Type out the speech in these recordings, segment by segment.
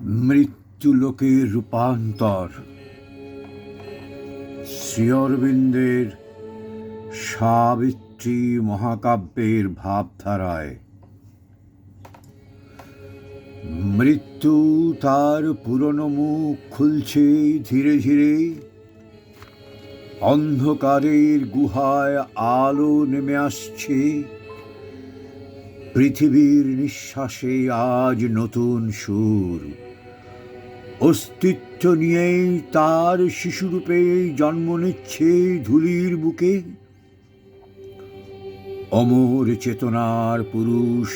মৃত্যু লোকের রূপান্তর। শ্রী অরবিন্দের সাবিত্রী মহাকাব্যের ভাবধারায়। মৃত্যু তার পুরনো মুখ খুলছে ধীরে ধীরে। অন্ধকারের গুহায় আলো নেমে আসছে। পৃথিবীর নিঃশ্বাসে আজ নতুন সুর। অস্তিত্ব নিয়েই তার শিশুরূপে জন্ম নিচ্ছে ধুলির বুকে। অমর চেতনার পুরুষ,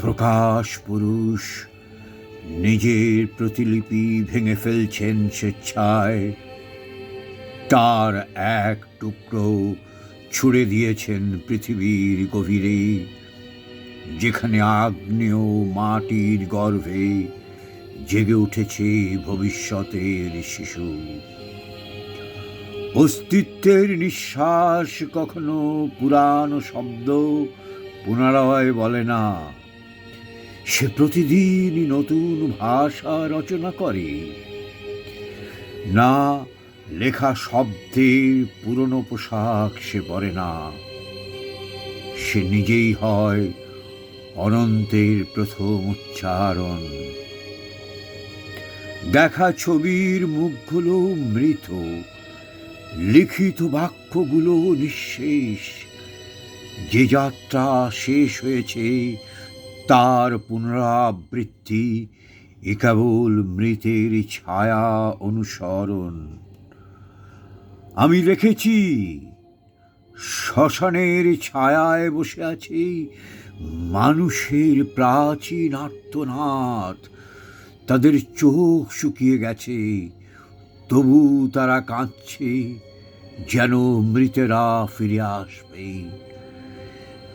প্রকাশ পুরুষ, নিজের প্রতিলিপি ভেঙে ফেলছেন স্বেচ্ছায়। তার এক টুকরো ছুড়ে দিয়েছেন পৃথিবীর গভীরে, যেখানে আগ্নেয় মাটির গর্ভে জেগে উঠেছে ভবিষ্যতের শিশু। অস্তিত্বের নিঃশ্বাস কখনো পুরানো শব্দ পুনরায় বলে না। সে প্রতিদিনই নতুন ভাষা রচনা করে। না, লেখা শব্দের পুরনো পোশাক সে পরে না। সে নিজেই হয় অনন্তের প্রথম উচ্চারণ। দেখা ছবির মুখগুলো মৃত, লিখিত বাক্যগুলো নিঃশেষ। যে যাত্রা শেষ হয়েছে, তার পুনরাবৃত্তি এ কেবল মৃতের ছায়া অনুসরণ। আমি লিখেছি শ্মশানের ছায়ায় বসে আছে মানুষের প্রাচীন আর্তনাদ। তাদের চোখ শুকিয়ে গেছে, তবু তারা কাঁদছে যেন মৃতেরা ফিরে আসবে।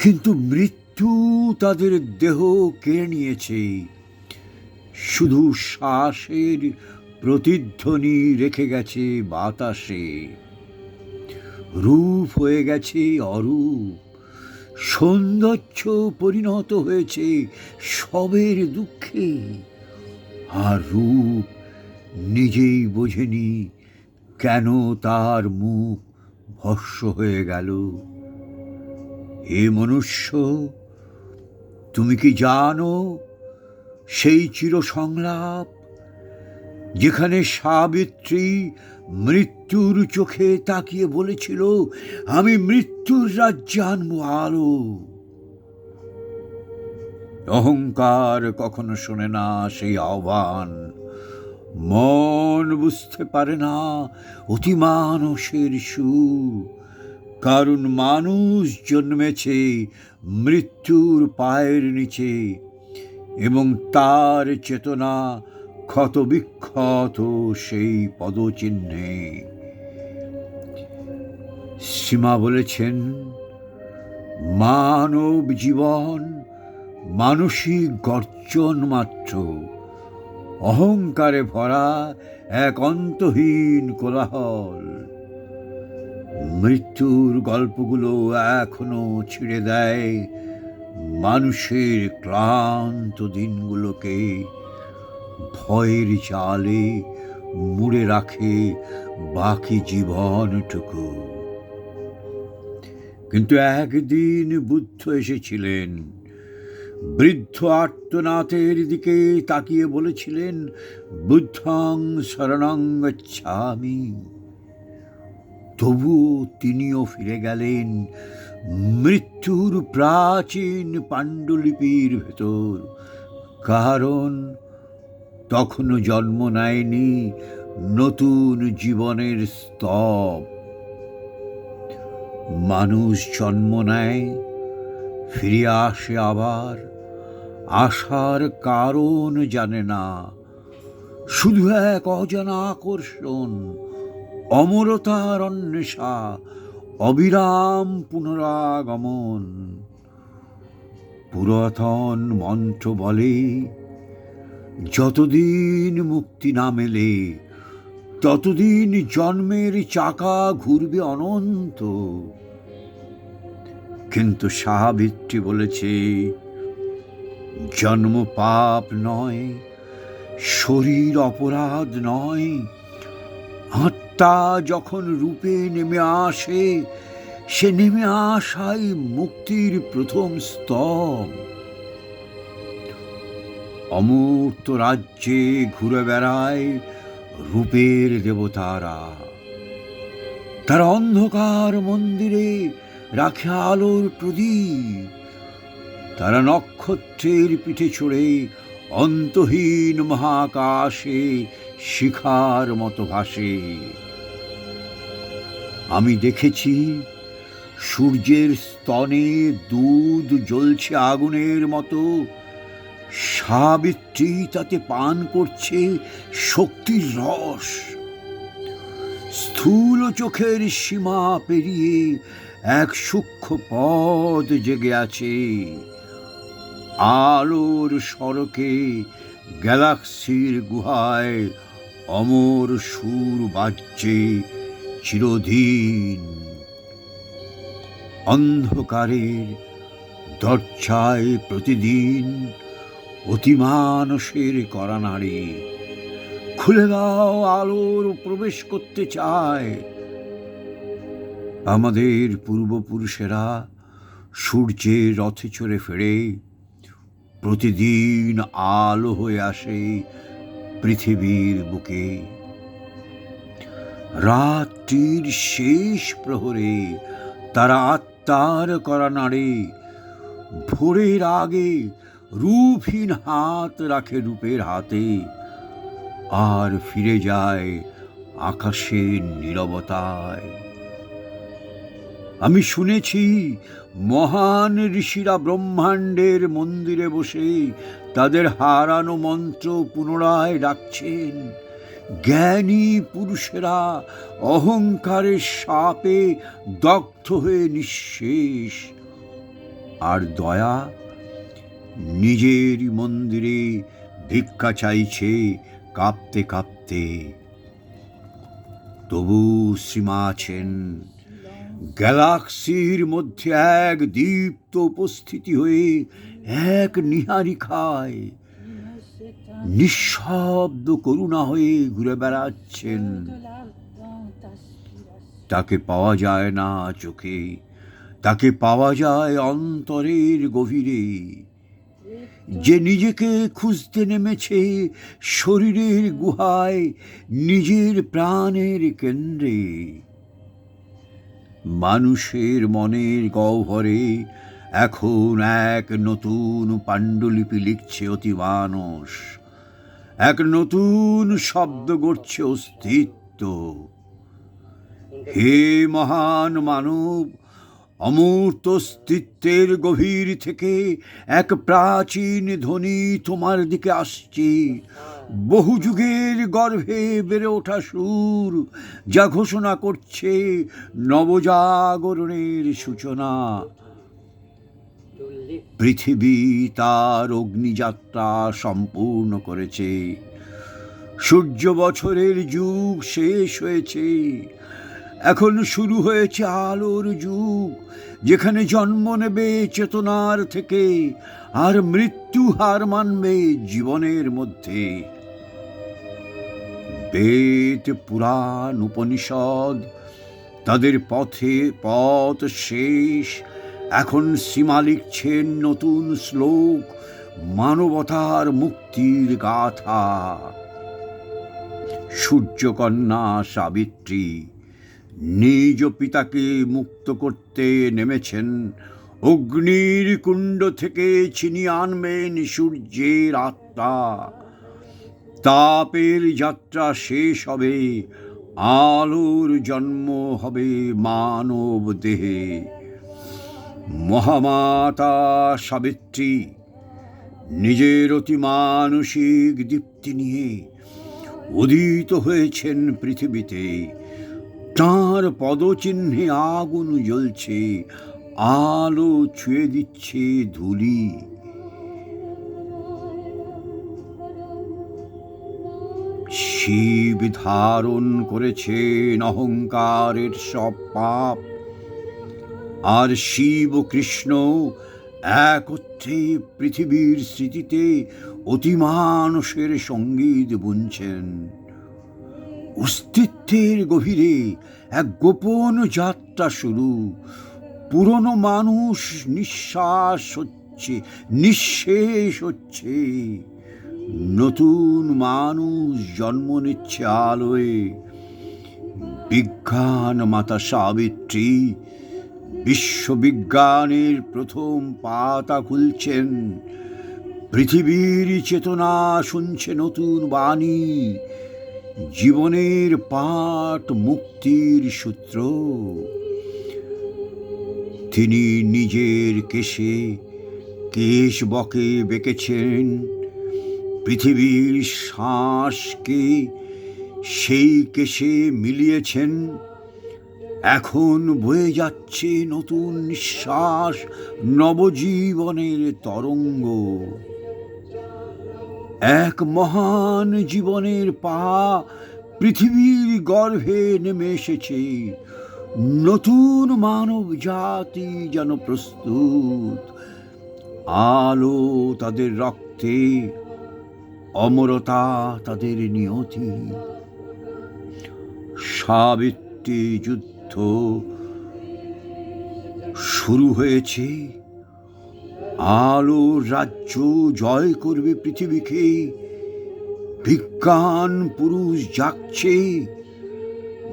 কিন্তু মৃত্যু তাদের দেহ কেড়ে নিয়েছে। শুধু শ্বাসের প্রতিধ্বনি রেখে গেছে বাতাসে। রূপ হয়ে গেছে অরূপ। সৌন্দর্য পরিণত হয়েছে সবের দুঃখে। আর রূপ নিজেই বোঝেনি কেন তার মুখ ভস্য হয়ে গেল। হে মনুষ্য, তুমি কি জানো সেই চির সংলাপ যেখানে সাবিত্রী মৃত্যুর চোখে তাকিয়ে বলেছিল, আমি মৃত্যুর রাজ্যে আনব আলো অহংকার কখনো শোনে না সেই আহ্বান। মন বুঝতে পারে না অতিমানসের সুর। কারণ মানুষ জন্মেছে মৃত্যুর পায়ের নিচে এবং তার চেতনা ক্ষতবিক্ষত সেই পদচিহ্নে। সীমা বলেছেন, মানব জীবন মানসিক গর্জন মাত্র অহংকারে ভরা এক অন্তহীন কোলাহল। মৃত্যুর গল্পগুলো এখনও ছিঁড়ে দেয় মানুষের ক্লান্ত দিনগুলোকে। ভয়ের জালে মুড়ে রাখে বাকি জীবনটুকু। কিন্তু একদিন বুদ্ধ এসেছিলেন। বৃদ্ধ আর্তনাথের দিকে তাকিয়ে বলেছিলেন, বুদ্ধং শরণং তবুও তিনিও ফিরে গেলেন মৃত্যুর প্রাচীন পাণ্ডুলিপির ভেতর। কারণ তখনও জন্ম নেয়নি নতুন জীবনের স্তব। মানুষ জন্ম নেয় ফিরে আসে আবার আসার কারণ জানে না। শুধু এক অজানা আকর্ষণ, অমরতার অন্বেষা, অবিরাম পুনরাগমন। পুরাতন মন্ত্র বলে, যতদিন মুক্তি না মেলে, ততদিন জন্মের চাকা ঘুরবে অনন্ত। কিন্তু সাহাবৃত্তি বলেছে, জন্ম পাপ নয়, শরীর অপরাধ নয়। আত্মা যখন রূপে নেমে আসে, সে নেমে আসাই মুক্তির প্রথম স্তব। অমূর্ত রাজ্যে ঘুরে বেড়ায় রূপের দেবতারা। তার অন্ধকার মন্দিরে রাখে আলোর প্রদীপ। তারা নক্ষত্রের পিঠে চড়ে অন্তহীন মহাকাশে শিখার মতো ভাসে। আমি দেখেছি সূর্যের স্তনে দুধ জ্বলছে আগুনের মতো। সাবিত্রী তাতে পান করছে শক্তির রস। স্থূল চোখের সীমা পেরিয়ে এক সূক্ষ্ম পদ জেগে আছে। আলোর সড়কে গ্যালাক্সির গুহায় অমর সুর বাজছে চিরদিন। অন্ধকারের দরজায় প্রতিদিন অতিমানসের করা নারী খুলে দাও আলোর প্রবেশ করতে চায় আমাদের পূর্বপুরুষেরা সূর্যের রথে চড়ে ফেরে প্রতিদিন আলো হয়ে আসে পৃথিবীর বুকে। রাত্রির শেষ প্রহরে তারা আত্মার করা নাড়ে, ভোরের আগে রূপহীন হাত রাখে রূপের হাতে, আর ফিরে যায় আকাশের নীরবতায়। আমি শুনেছি মহান ঋষিরা ব্রহ্মাণ্ডের মন্দিরে বসে তাদের হারানো মন্ত্র পুনরায় ডাকছেন জ্ঞানী পুরুষেরা অহংকারের সাপে দগ্ধ হয়ে নিঃশেষ। আর দয়া নিজের মন্দিরে ভিক্ষা চাইছে কাঁপতে কাঁপতে। তবু সীমা আছেন গ্যালাক্সির মধ্যে এক দীপ্ত উপস্থিতি হয়ে এক নিহারিকায় নিঃশব্দ করুণা হয়ে ঘুরে বেড়াচ্ছেন। তাকে পাওয়া যায় না চোখে, তাকে পাওয়া যায় অন্তরের গভীরে। যে নিজেকে খুঁজতে নেমেছে শরীরের গুহায়, নিজের প্রাণের কেন্দ্রে। মানুষের মনের গহ্বরে এখন এক নতুন পাণ্ডুলিপি লিখছে অতি মানুষ এক নতুন শব্দ গড়ছে অস্তিত্ব। হে মহান মানব, অমূর্ত অস্তিত্বের গভীর থেকে এক প্রাচীন ধ্বনি তোমার দিকে আসছে। বহু যুগের গর্ভে বেড়ে ওঠা সুর যা ঘোষণা করছে নবজাগরণের সূচনা। পৃথিবী তার অগ্নিযাত্রা সম্পূর্ণ করেছে। সূর্য বছরের যুগ শেষ হয়েছে। এখন শুরু হয়েছে আলোর যুগ, যেখানে জন্ম নেবে চেতনার থেকে, আর মৃত্যু হার মানবে জীবনের মধ্যে। বেদ পুরাণ উপনিষদ তাদের পথে পথ শেষ। এখন সীমা লিখছেন নতুন শ্লোক, মানবতার মুক্তির গাথা। সূর্যকন্যা সাবিত্রী, নিজ পিতাকে মুক্ত করতে নেমেছেন। অগ্নির কুণ্ড থেকে ছিনিয়ে আনবেন সূর্যের আত্মা। তাপের যাত্রা শেষ হবে, আলোর জন্ম হবে মানব দেহে। মহামাতা সাবিত্রী, নিজের অতি মানসিক দীপ্তি নিয়ে উদিত হয়েছেন পৃথিবীতে। তাঁর পদচিহ্নে আগুন জ্বলছে, আলো ছুঁয়ে দিচ্ছে ধুলি। শিব ধারণ করেছেন অহংকারের সব পাপ। আর শিব ও কৃষ্ণ একত্রে পৃথিবীর স্মৃতিতে অতিমানসের সংগীত বুনছেন। অস্তিত্বের গভীরে এক গোপন যাত্রা শুরু। পুরনো মানুষ নিঃশ্বাস হচ্ছে, নিঃশেষ হচ্ছে। নতুন মানুষ জন্ম নিচ্ছে আলোয়। বিজ্ঞান মাতা সাবিত্রী, বিশ্ববিজ্ঞানের প্রথম পাতা খুলছেন। পৃথিবীর চেতনা শুনছে নতুন বাণী। জীবনের পাঠ মুক্তির সূত্র। তিনি নিজের কেশে কেশ বকে বেঁকেছেন। পৃথিবীর শ্বাসকে সেই কেশে মিলিয়েছেন? এখন বয়ে যাচ্ছে নতুন শ্বাস নবজীবনের তরঙ্গ। এক মহান জীবনের পা পৃথিবীর গর্ভে নেমে এসেছে। নতুন মানব জাতি যেন প্রস্তুত। আলো তাদের রক্তে অমরতা তাদের নিয়তি। সাবিত্রী যুদ্ধ শুরু হয়েছে। আলো রাজ্য জয় করবে পৃথিবীকে। বিজ্ঞান পুরুষ জাগছে।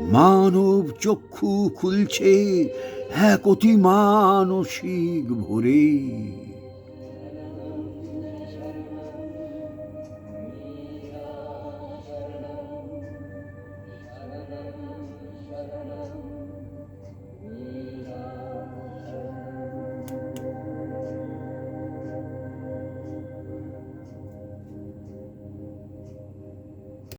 মানব চক্ষু খুলছে। এক অতি মানসিক ভোরে।